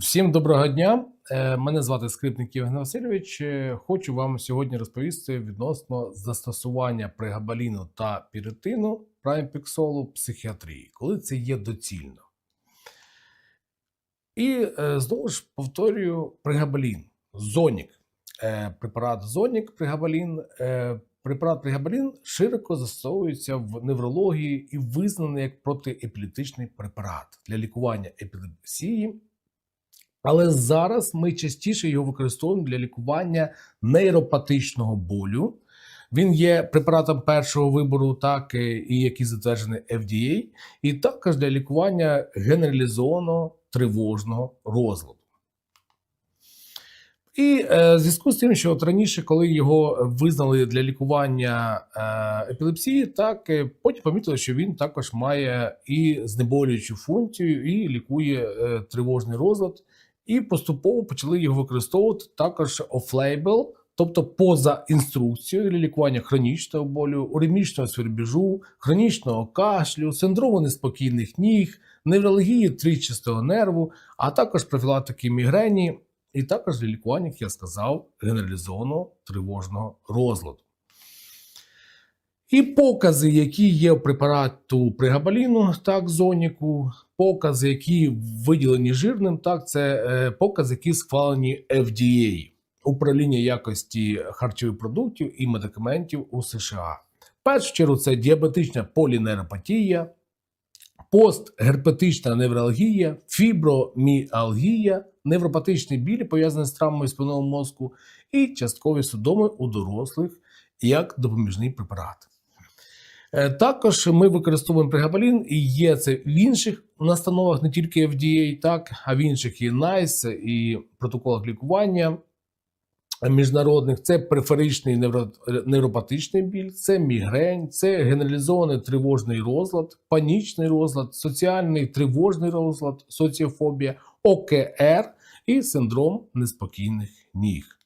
Всім доброго дня. Е, Мене звати Скрипник Євген Васильович. Е, Хочу вам сьогодні розповісти відносно застосування прегабаліну та піритину праймпіксолу психіатрії, коли це є доцільно. І е, знову ж повторюю прегабалін, зонік. Препарат зонік прегабалін. е, Препарат прегабалін широко застосовується в неврології і визнаний як протиепілептичний препарат для лікування епілепсії але зараз ми частіше його використовуємо для лікування нейропатичного болю. Він є препаратом першого вибору, так е, і який затверджений FDA, і також для лікування генералізованого тривожного розладу. І е, зв'язку з тим, що от раніше, коли його визнали для лікування е, епілепсії, так е, потім помітили, що він також має і знеболюючу функцію, і лікує е, тривожний розлад. І поступово почали його використовувати також офлейбл, тобто поза інструкцією для лікування хронічного болю, уремічного свербіжу, хронічного кашлю, синдрому неспокійних ніг, невралгії трічастого нерву, а також профілактики мігрені, і також для лікування, як я сказав, генералізованого тривожного розладу. І покази, які є в препарату пригабаліну, так, зоніку, покази, які виділені жирним, так, це е, покази, які схвалені FDA, управління якості харчових продуктів і медикаментів у США. Першу чергу це діабетична полінейропатія, постгерпетична невралгія, фіброміалгія, невропатичний біль, пов'язаний з травмою спинного мозку, і часткові судоми у дорослих як допоміжний препарат. Е, Також ми використовуємо прегабалін, і є це в інших настановах, не тільки FDA, так, а в інших і NICE, і протоколах лікування міжнародних. Це периферичний невро, невропатичний біль, це мігрень, це генералізований тривожний розлад, панічний розлад, соціальний тривожний розлад, соціофобія, ОКР і синдром неспокійних ніг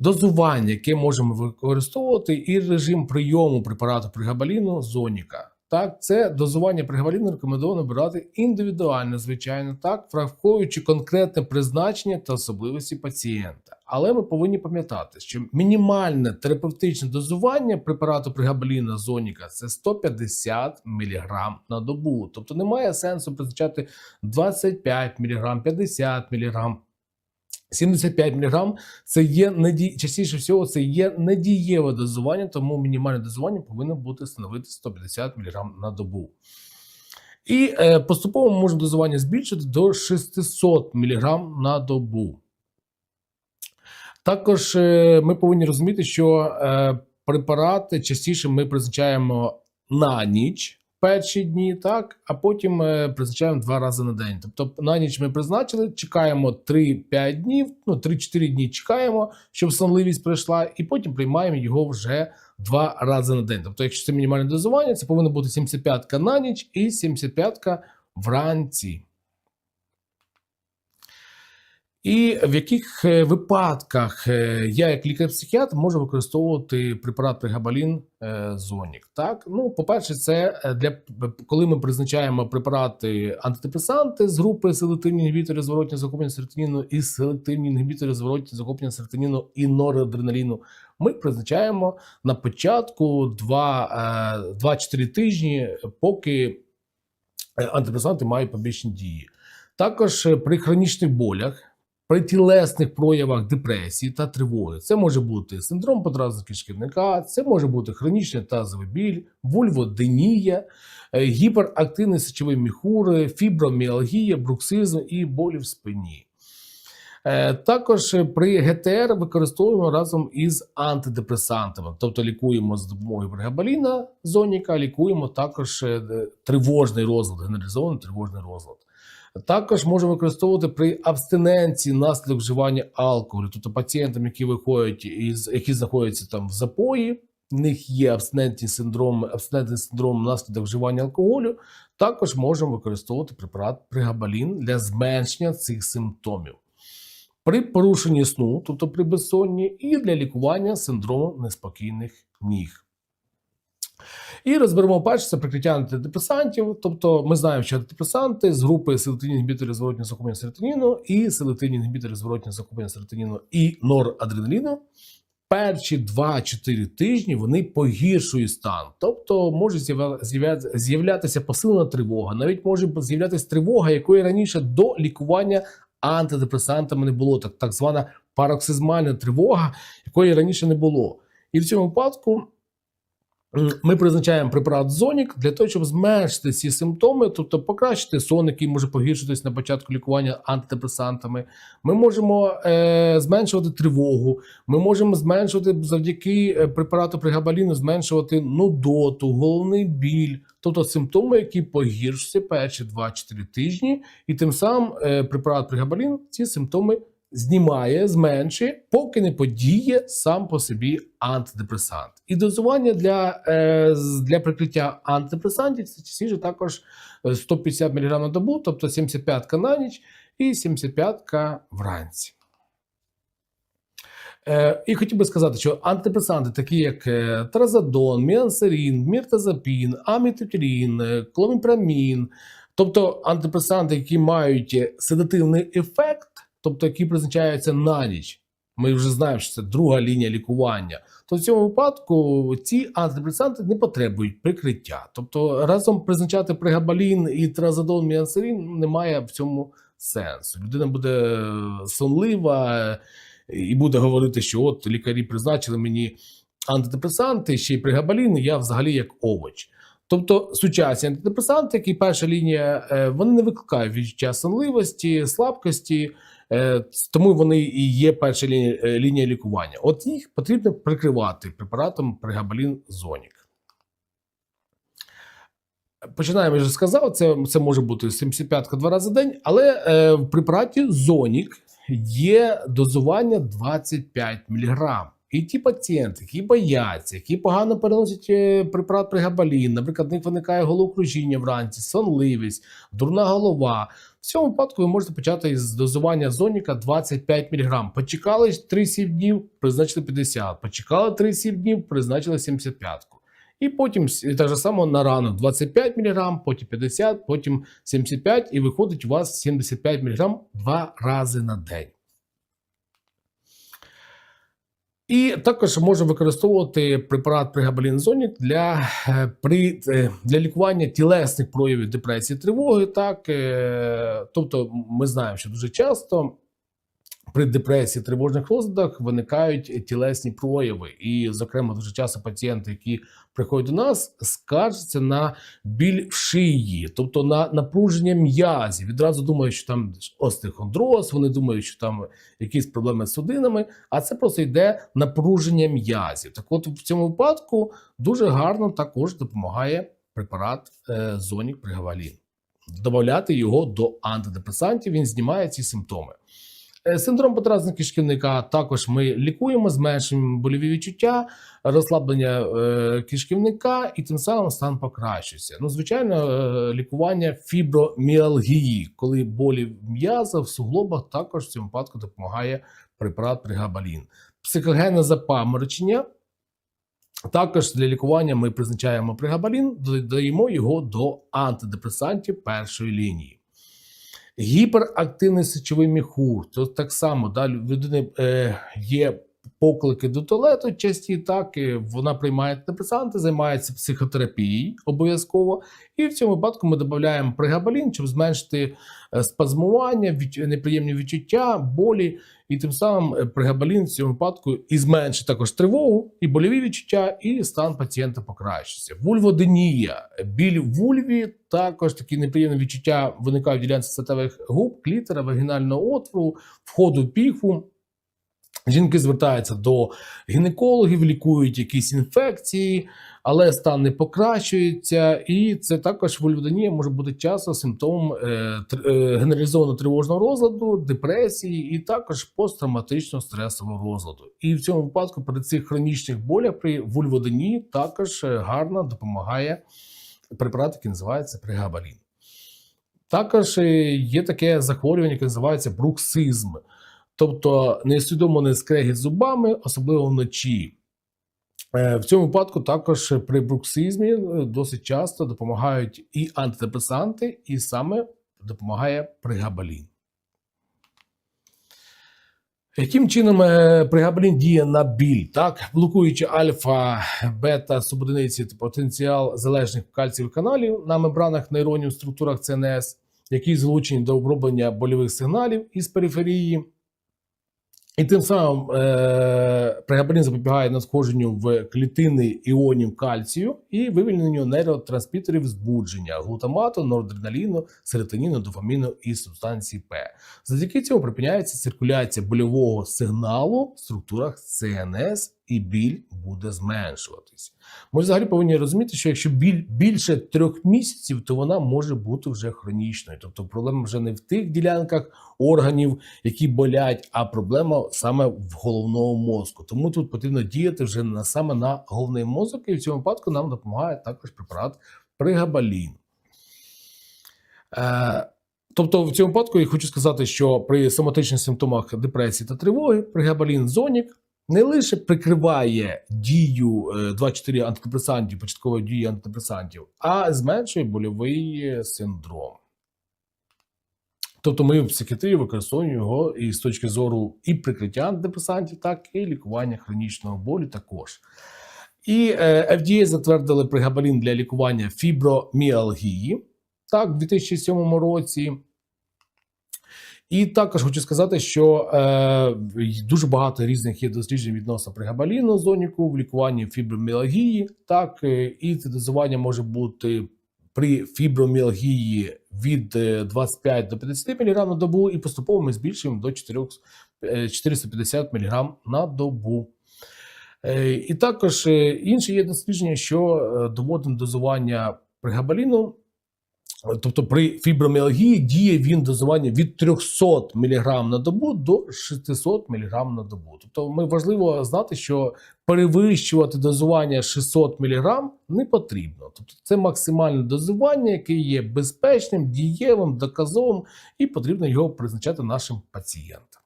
дозування, яке можемо використовувати, і режим прийому препарату пригабаліну зоніка. Так, це дозування пригабаліну рекомендовано брати індивідуально, звичайно, так, враховуючи конкретне призначення та особливості пацієнта. Але ми повинні пам'ятати, що мінімальне терапевтичне дозування препарату пригабаліна зоніка це 150 мг на добу. Тобто немає сенсу призначати 25 мг, 50 мг. 75 мг це є наді... частіше всього, це є недієве дозування, тому мінімальне дозування повинно бути становити 150 мг на добу. І е, поступово можемо дозування збільшити до 600 мг на добу. Також е, ми повинні розуміти, що е, препарати частіше ми призначаємо на ніч перші дні, так, а потім е, призначаємо два рази на день. Тобто на ніч ми призначили, чекаємо 3-5 днів, ну 3-4 дні чекаємо, щоб сонливість прийшла, і потім приймаємо його вже два рази на день. Тобто, якщо це мінімальне дозування, це повинно бути 75 на ніч і 75 вранці. І в яких е, випадках е, я, як лікар-психіатр, можу використовувати препарат пригабалін е, Зонік? Так, ну, по-перше, це для коли ми призначаємо препарати антидепресанти з групи селективні інгібітори зворотнього захоплення серотоніну і селективні інгібітори зворотнього захоплення серотоніну і норадреналіну, ми призначаємо на початку 2-4 тижні, поки антидепресанти мають побічні дії. Також при хронічних болях при тілесних проявах депресії та тривоги. Це може бути синдром подразники шкідника, це може бути хронічний тазовий біль, вульводенія, е, гіперактивний сечовий міхур, фіброміалгія, бруксизм і болі в спині. Е, також при ГТР використовуємо разом із антидепресантами, тобто лікуємо з допомогою прегабаліна, зоніка, лікуємо також е, тривожний розлад, генералізований тривожний розлад. Також можемо використовувати при абстиненції наслідок вживання алкоголю, тобто пацієнтам, які виходять із які знаходяться там в запої, в них є абстинентний синдром, абстинентний синдром наслідок вживання алкоголю. Також можемо використовувати препарат пригабалін для зменшення цих симптомів. При порушенні сну, тобто при безсонні, і для лікування синдрому неспокійних ніг. І розберемо перше це прикриття антидепресантів. Тобто ми знаємо, що антидепресанти з групи селективні інгібітори зворотнього захоплення серотоніну і селективні інгібітори зворотнього захоплення серотоніну і норадреналіну. Перші 2-4 тижні вони погіршують стан, тобто може з'являтися посилена тривога, навіть може з'являтися тривога, якої раніше до лікування антидепресантами не було, так, так звана пароксизмальна тривога, якої раніше не було. І в цьому випадку ми призначаємо препарат Зонік для того, щоб зменшити ці симптоми, тобто покращити сон, який може погіршитись на початку лікування антидепресантами. Ми можемо е, зменшувати тривогу, ми можемо зменшувати завдяки е, препарату пригабаліну, зменшувати нудоту, головний біль, тобто симптоми, які погіршуються перші 2-4 тижні, і тим самим е, препарат пригабалін ці симптоми знімає, зменшує, поки не подіє сам по собі антидепресант. І дозування для, е, для прикриття антидепресантів це частіше також е, 150 мг на добу, тобто 75 на ніч і 75 вранці. Е, і хотів би сказати, що антидепресанти, такі як е, тразодон, міансерін, міртазапін, амітотерін, е, кломіпрамін, тобто антидепресанти, які мають е, седативний ефект, тобто які призначаються на ніч. Ми вже знаємо, що це друга лінія лікування. То в цьому випадку ці антидепресанти не потребують прикриття. Тобто разом призначати пригабалін і тразодон, міансерін немає в цьому сенсу. Людина буде е, сонлива е, і буде говорити, що от лікарі призначили мені антидепресанти, ще й пригабалін, і я взагалі як овоч. Тобто сучасні антидепресанти, які перша лінія, е, вони не викликають відчуття сонливості, слабкості, тому вони і є перша лінія, е, лінія лікування. От їх потрібно прикривати препаратом пригабалін Зонік. Починаємо, я вже сказав, це, це може бути 75-ка два рази в день, але е, в препараті Зонік є дозування 25 мг. І ті пацієнти, які бояться, які погано переносять е, препарат пригабалін, наприклад, в них виникає головокружіння вранці, сонливість, дурна голова. В цьому випадку ви можете почати з дозування зоніка 25 мг. Почекали 3-7 днів, призначили 50. Почекали 3-7 днів, призначили 75. І потім так же само на ранок 25 мг, потім 50, потім 75, і виходить у вас 75 мг два рази на день. І також можна використовувати препарат пригабалінзонік для, е, при, е, для лікування тілесних проявів депресії тривоги. Так, е, тобто, ми знаємо, що дуже часто при депресії, тривожних розладах виникають тілесні прояви. І, зокрема, дуже часто пацієнти, які приходять до нас, скаржаться на біль в шиї, тобто на напруження м'язів. Відразу думають, що там остеохондроз, вони думають, що там якісь проблеми з судинами, а це просто йде напруження м'язів. Так от в цьому випадку дуже гарно також допомагає препарат е, Зонік Пригавалін. Додати його до антидепресантів, він знімає ці симптоми. Е, Синдром подразника кишківника також ми лікуємо, зменшуємо больові відчуття, розслаблення е, кишківника і тим самим стан покращується. Ну, звичайно, е, лікування фіброміалгії, коли болі в м'язах, в суглобах, також в цьому випадку допомагає препарат пригабалін. Психогенне запаморочення. Також для лікування ми призначаємо пригабалін, додаємо його до антидепресантів першої лінії. Гіперактивний сечовий міхур. То так само да, людини е, є поклики до туалету, часті так, вона приймає антидепресанти, займається психотерапією обов'язково. І в цьому випадку ми додаємо пригабалін, щоб зменшити е, спазмування, неприємні відчуття, болі. І тим самим е, пригабалін в цьому випадку і зменшить також тривогу, і больові відчуття, і стан пацієнта покращиться. Вульводенія, біль в вульві, також такі неприємні відчуття виникають в ділянці статевих губ, клітера, вагінального отвору, входу в піхву. Жінки звертаються до гінекологів, лікують якісь інфекції, але стан не покращується, і це також вульводенія може бути часто симптомом е, е, генералізованого тривожного розладу, депресії і також посттравматичного стресового розладу. І в цьому випадку при цих хронічних болях при вульводенії також е, гарно допомагає препарат, який називається пригабалін. Також є таке захворювання, яке називається бруксизм, тобто неусвідомлений скрегіт зубами, особливо вночі. Е, В цьому випадку також при бруксизмі е, досить часто допомагають і антидепресанти, і саме допомагає пригабалін. Яким чином е, пригабалін діє на біль? Так, блокуючи альфа, бета, субодиниці та потенціал залежних кальцієвих каналів на мембранах нейронів в структурах ЦНС, які залучені до оброблення больових сигналів із периферії. І тим самим е, пригабалін запобігає надходженню в клітини іонів кальцію і вивільненню нейротрансмітерів збудження глутамату, норадреналіну, серотоніну, дофаміну і субстанції П. Завдяки цьому припиняється циркуляція больового сигналу в структурах ЦНС, і біль буде зменшуватись. Ми взагалі повинні розуміти, що якщо біль більше трьох місяців, то вона може бути вже хронічною. Тобто проблема вже не в тих ділянках органів, які болять, а проблема саме в головному мозку. Тому тут потрібно діяти вже на саме на головний мозок, і в цьому випадку нам допомагає також препарат пригабалін. Е, Тобто, в цьому випадку я хочу сказати, що при соматичних симптомах депресії та тривоги пригабалін зонік не лише прикриває дію е, 24 антидепресантів, початкової дії антидепресантів, а зменшує больовий е, синдром. Тобто ми в психіатрії використовуємо його і з точки зору і прикриття антидепресантів, так і лікування хронічного болю також. І е, FDA затвердили пригабалін для лікування фіброміалгії так, в 2007 році. І також хочу сказати, що е, дуже багато різних є досліджень відносно пригабаліну зоніку в лікуванні фіброміалгії. Так, е, і це дозування може бути при фіброміалгії від е, 25 до 50 мг на добу, і поступово ми збільшуємо до 4, е, 450 мг на добу. Е, І також е, інші є дослідження, що е, доводимо дозування пригабаліну Тобто при фіброміалгії діє він дозування від 300 мг на добу до 600 мг на добу. Тобто, ми важливо знати, що перевищувати дозування 600 мг не потрібно. Тобто, це максимальне дозування, яке є безпечним, дієвим, доказовим, і потрібно його призначати нашим пацієнтам.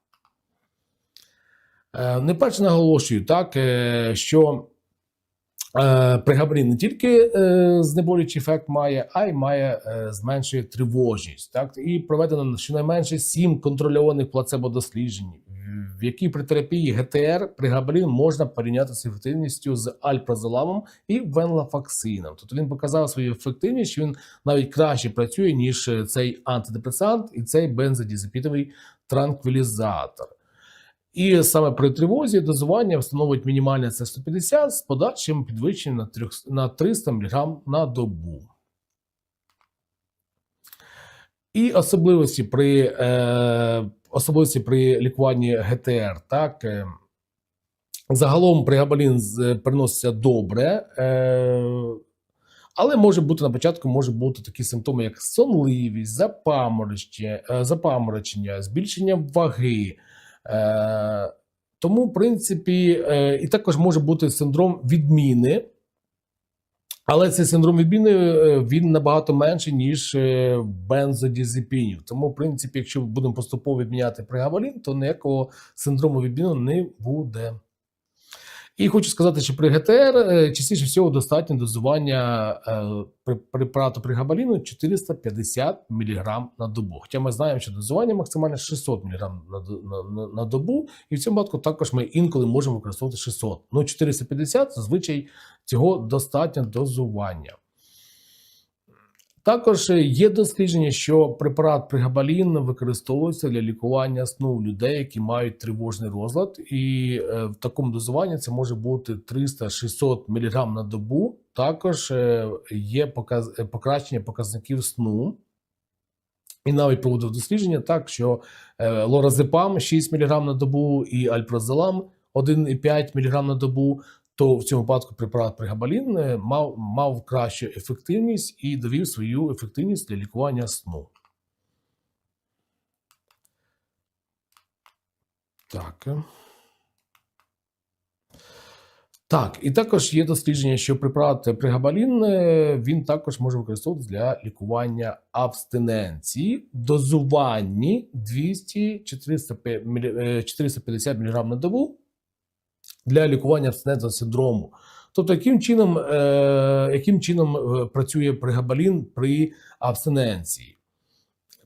Е, Не перше наголошую, так, е, що Пригабрін не тільки е, знеболюючий ефект має, а й має е, зменшує тривожність. Так і проведено щонайменше сім контрольованих плацебо-досліджень, в які при терапії ГТР пригабрін можна порівняти з ефективністю з альпразоламом і венлафаксином. Тобто він показав свою ефективність, що він навіть краще працює ніж цей антидепресант і цей бензодіазепіновий транквілізатор. І саме при тривозі дозування встановить мінімальне це 150 з подальшим підвищенням на, 3, на 300 мг на добу. І особливості при е, особливості при лікуванні ГТР. Так, е, загалом пригабалін з- переноситься добре. Е, але може бути на початку може бути такі симптоми, як сонливість, запаморочення, е, запаморочення, збільшення ваги. Е, тому, в принципі, е, і також може бути синдром відміни. Але цей синдром відміни е, він набагато менший, ніж бензодізепінів. Тому, в принципі, якщо будемо поступово відміняти пригавалін, то ніякого синдрому відміну не буде. І хочу сказати, що при ГТР е, частіше всього достатньо дозування е, при- препарату пригабаліну 450 мг на добу. Хоча ми знаємо, що дозування максимальне 600 мг на добу, і в цьому випадку також ми інколи можемо використовувати 600. Ну, 450 зазвичай цього достатньо дозування. Також е, є дослідження, що препарат пригабалін використовується для лікування сну людей, які мають тривожний розлад, і е, в такому дозуванні це може бути 300-600 мг на добу. Також е, є покращення показників сну. І навіть проводив дослідження так, що лоразепам 6 мг на добу і альпразолам 1,5 мг на добу то в цьому випадку препарат пригабалін е, мав, мав кращу ефективність і довів свою ефективність для лікування сну. Так. е. Так, і також є дослідження, що препарат пригабалін е, він також може використовуватися для лікування абстиненції дозуванні 200-450 мг на добу для лікування абстинентного синдрому. Тобто, яким чином, е, яким чином е, працює пригабалін при абстиненції?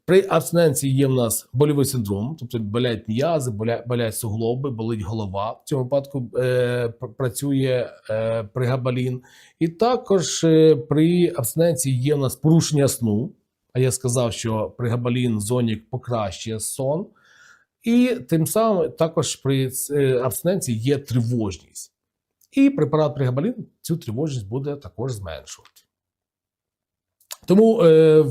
При абстиненції є в нас больовий синдром, тобто болять м'язи, боля- болять суглоби, болить голова. В цьому випадку е, працює е, пригабалін. І також е, при абстиненції є в нас порушення сну. А я сказав, що пригабалін зонік покращує сон. І тим самим також при е, абстиненції є тривожність. І препарат пригабалін цю тривожність буде також зменшувати. Тому, е,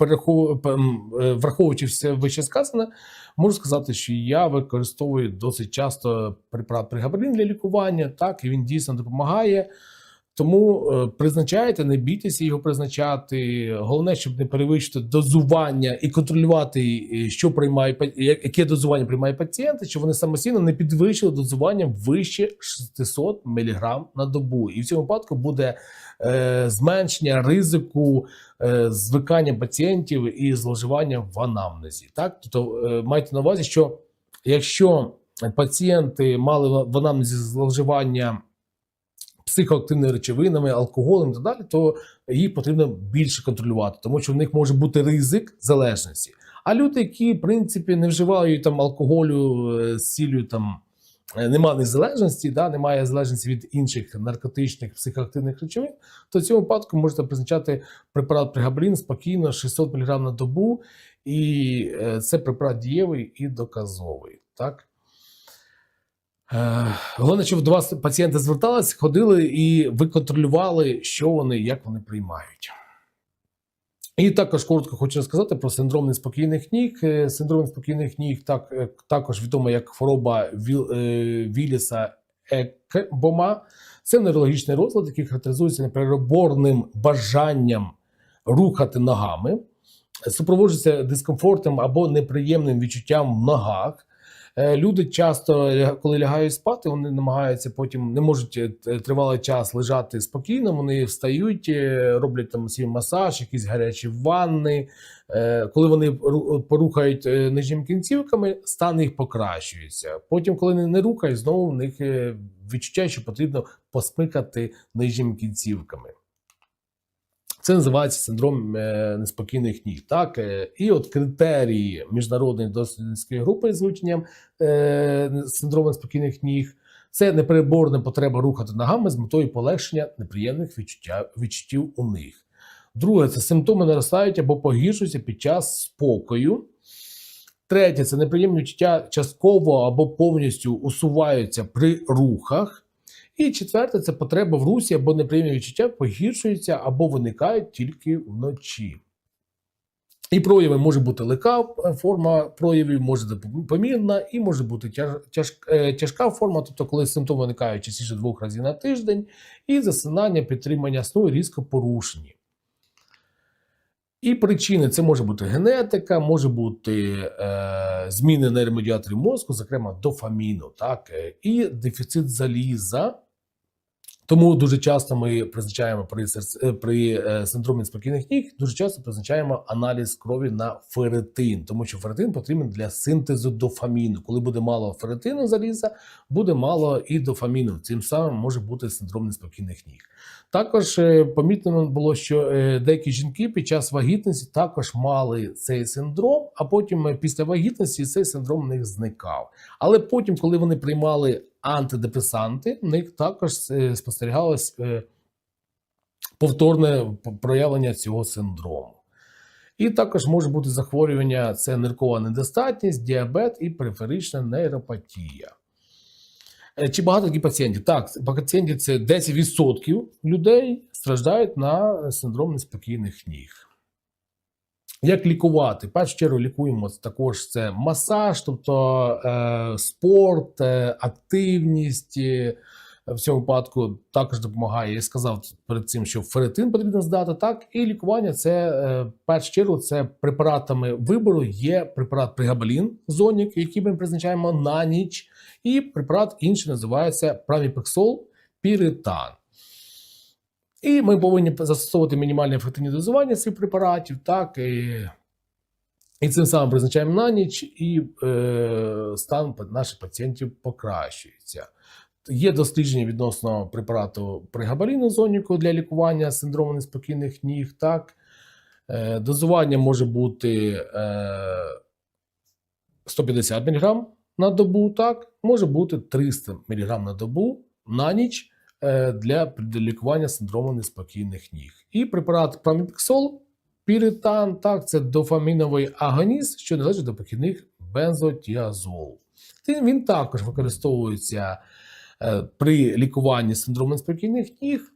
е, враховуючи все вище сказане, можу сказати, що я використовую досить часто препарат пригабалін для лікування, так, і він дійсно допомагає. Тому е, призначайте, не бійтеся його призначати. Головне, щоб не перевищити дозування і контролювати, е, що приймає па- яке дозування приймає пацієнти, щоб вони самостійно не підвищили дозування вище 600 мг на добу. І в цьому випадку буде е, зменшення ризику е, звикання пацієнтів і зловживання в анамнезі. Так, тобто е, майте на увазі, що якщо пацієнти мали в анамнезі зловживання психоактивними речовинами, алкоголем і так далі, то їх потрібно більше контролювати, тому що в них може бути ризик залежності. А люди, які в принципі не вживають там алкоголю е, з цілею там. е, Немає залежності, да, немає залежності від інших наркотичних психоактивних речовин, то в цьому випадку можете призначати препарат пригабрін спокійно 600 мг на добу, і е, це препарат дієвий і доказовий. Так? Е, Головне, щоб до вас пацієнти зверталися, ходили і ви контролювали, що вони, як вони приймають. І також коротко хочу сказати про синдром неспокійних ніг. Е, Синдром неспокійних ніг так, е, також відомо як хвороба Віл, Віліса Екбома. Це неврологічний розлад, який характеризується непереборним бажанням рухати ногами, супроводжується дискомфортом або неприємним відчуттям в ногах. Е, Люди часто, ля- коли лягають спати, вони намагаються потім не можуть е, тривалий час лежати спокійно. Вони встають, е, роблять там свій масаж, якісь гарячі ванни. Е, Коли вони порухають е, нижніми кінцівками, стан їх покращується. Потім, коли вони не рухають, знову в них е, відчуття, що потрібно посмикати нижніми кінцівками. Це називається синдром е, неспокійних ніг. Так? Е, І от критерії міжнародної дослідницької групи з вивченням е, синдрому неспокійних ніг це непереборна потреба рухати ногами з метою полегшення неприємних відчуттів у них. Друге, це симптоми наростають або погіршуються під час спокою. Третє це неприємні відчуття частково або повністю усуваються при рухах. І четверте це потреба в русі або неприємні відчуття погіршуються або виникають тільки вночі. І прояви може бути легка форма проявів, може бути помірна, і може бути тяж, е, тяжка форма, тобто коли симптоми виникають частіше двох разів на тиждень, і засинання, підтримання сну різко порушені. І причини це може бути генетика, може бути е, зміни нейромедіаторів мозку, зокрема дофаміну, так, е, і дефіцит заліза. Тому дуже часто ми призначаємо при, е, при е, синдромі спокійних ніг, дуже часто призначаємо аналіз крові на ферритин, тому що ферритин потрібен для синтезу дофаміну. Коли буде мало ферритину заліза, буде мало і дофаміну. Цим самим може бути синдром неспокійних ніг. Також е, помітно було, що деякі жінки під час вагітності також мали цей синдром, а потім після вагітності цей синдром в них зникав. Але потім, коли вони приймали антидепресанти, в них також е, спостерігалось е, повторне проявлення цього синдрому. І також може бути захворювання: це ниркова недостатність, діабет і периферична нейропатія. Е, Чи багато таких пацієнтів? Так, пацієнтів це 10% людей страждають на синдром неспокійних ніг. Як лікувати? В першу чергу лікуємо також це масаж, тобто е, спорт, е, активність. В цьому випадку також допомагає. Я сказав перед цим, що ферритин потрібно здати. Так, і лікування це е, першу чергу це препаратами вибору. Є препарат пригабалін зонік, який ми призначаємо на ніч, і препарат інший називається праміпексол піритан. І ми повинні застосовувати мінімальне ефективні дозування цих препаратів, так і, і цим самим призначаємо на ніч, і е, стан наших пацієнтів покращується. Є дослідження відносно препарату пригабаліну зоніку для лікування синдрому неспокійних ніг. Так, Е, дозування може бути е, 150 мг на добу, так, може бути 300 мг на добу на ніч для, для лікування синдрому неспокійних ніг. І препарат праміпіксол, піритан, так, це дофаміновий агоніст, що належить до похідних бензотіазол. Він також використовується е, при лікуванні синдрому неспокійних ніг.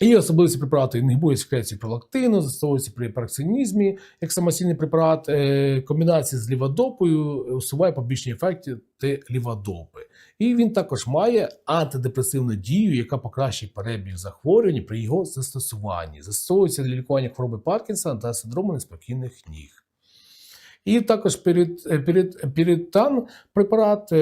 І особливості препарату інгібує секрецію пролактину, застосовується при параксинізмі, як самостійний препарат, е, комбінації з ліводопою усуває побічні ефекти ліводопи. І він також має антидепресивну дію, яка покращує перебіг захворювань при його застосуванні. Застосовується для лікування хвороби Паркінсона та синдрому неспокійних ніг. І також перед, е, перед, передтан препарат.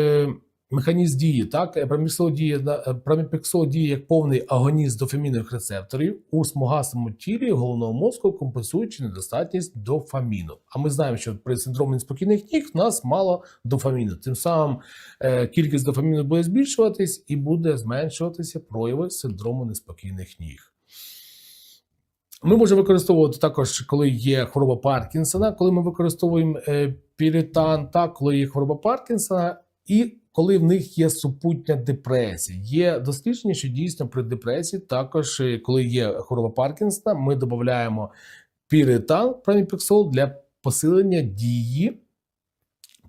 Механізм дії, так, проміпексол діє, проміпексол діє як повний агоніст дофамінових рецепторів у смугасому тілі головного мозку, компенсуючи недостатність дофаміну. А ми знаємо, що при синдромі неспокійних ніг в нас мало дофаміну. Тим самим е, кількість дофаміну буде збільшуватись і буде зменшуватися прояви синдрому неспокійних ніг. Ми можемо використовувати також, коли є хвороба Паркінсона, коли ми використовуємо е, піритан, так, коли є хвороба Паркінсона, і коли в них є супутня депресія. Є дослідження, що дійсно при депресії, також е, коли є хвороба Паркінсона, ми додаємо піритан, проміпексол для посилення дії.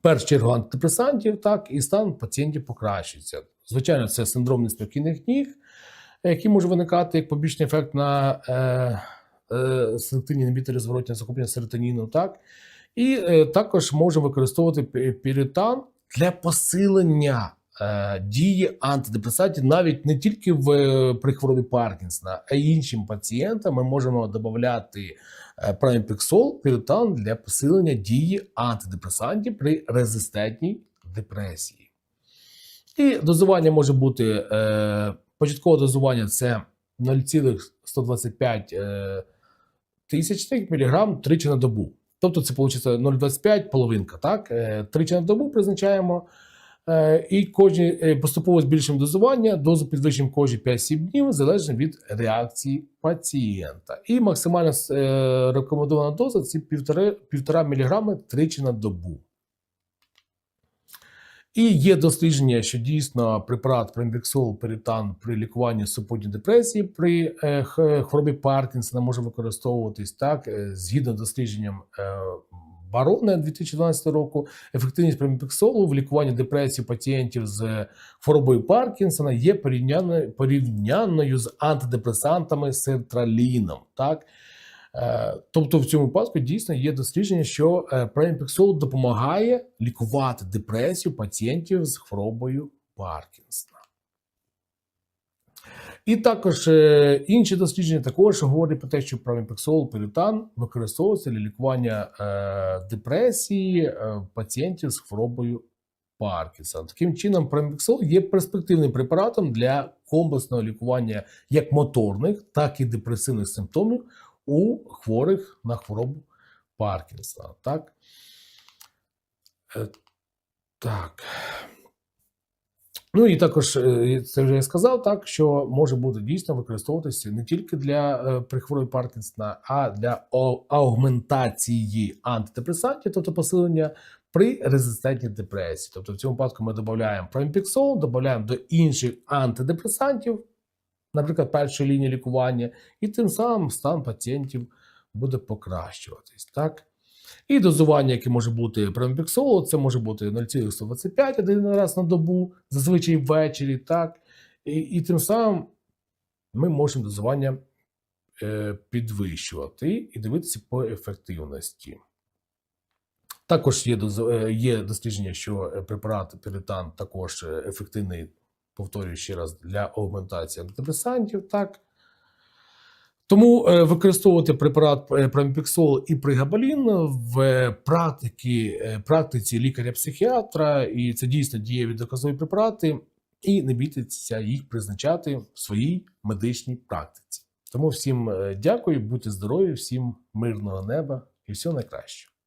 Першу чергу антидепресантів, так, і стан пацієнтів покращується. Звичайно, це синдром неспокійних ніг, який може виникати як побічний ефект на е, е, селективні інhibітори зворотнього захоплення серотоніну, так? І е, також можемо використовувати піритан для посилення е, дії антидепресантів, навіть не тільки в, е, при хворобі Паркінсона, а й іншим пацієнтам ми можемо додати е, праміпексол, піритан для посилення дії антидепресантів при резистентній депресії. І дозування може бути е, початкове дозування це 0,125 е, тисячних міліграм тричі на добу. Тобто це виходить 0,25 половинка, так? Е, Тричі на добу призначаємо. Е, І кожні е, поступово збільшуємо дозування, дозу підвищуємо кожні 5-7 днів, залежно від реакції пацієнта. І максимальна рекомендована доза це 1,5 мг тричі на добу. І є дослідження, що дійсно препарат прембіксол перитан при лікуванні супутньої депресії при е, хворобі Паркінсона може використовуватись так, е, згідно з дослідженням е, Барона 2012 року. Ефективність прембіксолу в лікуванні депресії пацієнтів з хворобою Паркінсона є порівняною, порівняною з антидепресантами сертраліном. Так? Е, Тобто в цьому випадку дійсно є дослідження, що е, допомагає лікувати депресію пацієнтів з хворобою Паркінсона. І також е, інші дослідження також говорять про те, що проміпексол піритан використовується для лікування депресії пацієнтів з хворобою Паркінсона. Таким чином, проміпексол є перспективним препаратом для комплексного лікування як моторних, так і депресивних симптомів у хворих на хворобу Паркінсона. Так. Е, так. Ну і також е, це вже я сказав, так що може бути дійсно використовуватися не тільки для е, при хворобі Паркінсона, а для аугментації антидепресантів, тобто посилення при резистентній депресії. Тобто в цьому випадку ми додаємо проміпіксол, додаємо до інших антидепресантів, наприклад, першої лінії лікування, і тим самим стан пацієнтів буде покращуватись. Так? І дозування, яке може бути проміпексолу, це може бути 0,125 один раз на добу, зазвичай ввечері. Так? І, і тим самим ми можемо дозування е, підвищувати і дивитися по ефективності. Також є, е, є дослідження, що е, препарат піритан також е, ефективний, повторюю ще раз, для аугментації антидепресантів. Так? Тому е, використовувати препарат е, проміпексол і пригабалін в практиці, е, практиці лікаря-психіатра, і це дійсно дієві доказові препарати, і не бійтеся їх призначати в своїй медичній практиці. Тому всім дякую, будьте здорові, всім мирного неба і всього найкращого.